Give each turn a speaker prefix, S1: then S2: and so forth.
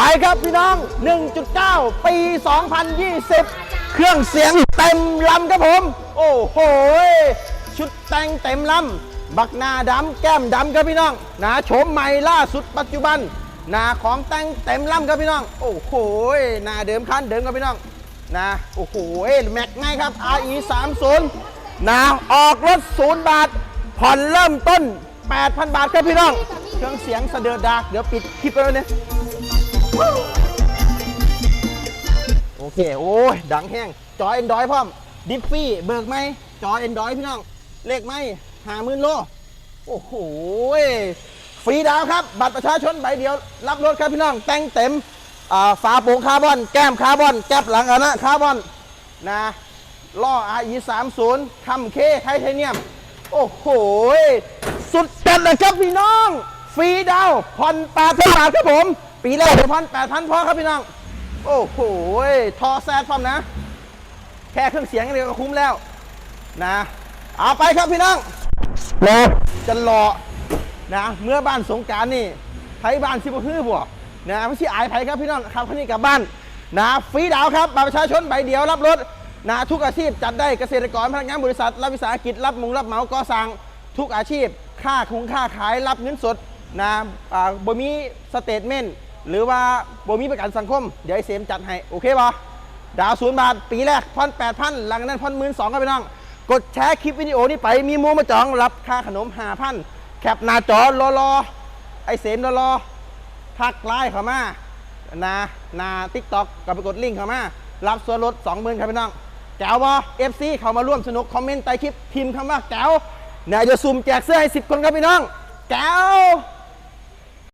S1: ไปครับพี่น้อง 1.9 ปี 2020 เครื่องเสียงเต็มลำครับผม โอ้โห ชุดแต่งเต็มลำ บักหน้าดำแก้มดำครับพี่น้องนะโฉมใหม่ล่าสุดปัจจุบันหนะของแต่งเต็มลำครับพี่น้อง โอ้โหหน้าเดิมคันเดิมครับพี่น้องนะโอ้โหแม็กไงครับ RE 30นะออกรถศูนย์บาท ผ่อนเริ่มต้น 8,000 บาทครับพี่น้อง เครื่องเสียงเสดอดากเดี๋ยวปิดคลิปไปแล้วเนี่ย โอเค โอ้ย ดังแห้ง จอเอ็นดอยพร้อม ดิฟฟี่ เบิกไหม จอเอ็นดอยพี่น้อง เลขไหมหาหมื่นโล โอ้โห ฟรีดาวครับ บัตรประชาชนใบเดียว รับรถครับพี่น้อง แต่งเต็มฝาโปร่งคาร์บอน แก้มคาร์บอน แก๊บหลังอะนะคาร์บอน นะล้อ RE 3 0คำเคไทเทเนียม โอ้โห สุดจัดเลยครับพี่น้อง ฟรีดาวผ่อนแปดพันบาทครับผม ปีแรกเดี๋ยวผ่อนแปดพันพอครับพี่น้อง โอ้โหทอแซดพร้อมนะ แค่เครื่องเสียงอย่างเดียวก็คุ้มแล้ว นะเอาไปครับพี่น้องรอจะรอนะเมื่อบ้านสงกรารนี่ไทยบ้านซิบฮื้อบวกนะไม่ใช่อายไผครับพี่น้องครับคนนี้กลับบ้านนะฟรีดาวครับบัตรประชาชนใบเดียวรับรถนะทุกอาชีพจัดได้เกษตรกรพนักงานบริษัท รับวิสาหกิจรับมุงรับเหมาก่อสร้างทุกอาชีพ ค่าคงค่าขายรับเงินสดนะอ่าบ่มีสเตทเมนต์ หรือว่าบ่มีประกันสังคม เดี๋ยวไอเสมจัดให้ โอเคปะดาวศูนย์บาท ปีแรกพันแปดพันหลังนั้นพันหมื่นสองครับพี่น้อง กดแชร์คลิปวิดีโอนี้ไปมีมูมาจองรับค่าขนมหาพันแคปหน้าจอรอรอไอเสมรอรอทักไลน์เข้ามานานาทิกตอกกับไปกดลิงก์เข้ามารับส่วนลดสองหมื่นครับพี่น้องแก้วบอเอฟซีเขามาร่วมสนุกคอมเมนต์ใต้คลิปพิมพ์คำว่าแก้วนี่ยจะซุ่มแจกเสื้อให้สิบคนครับพี่น้องแก้ว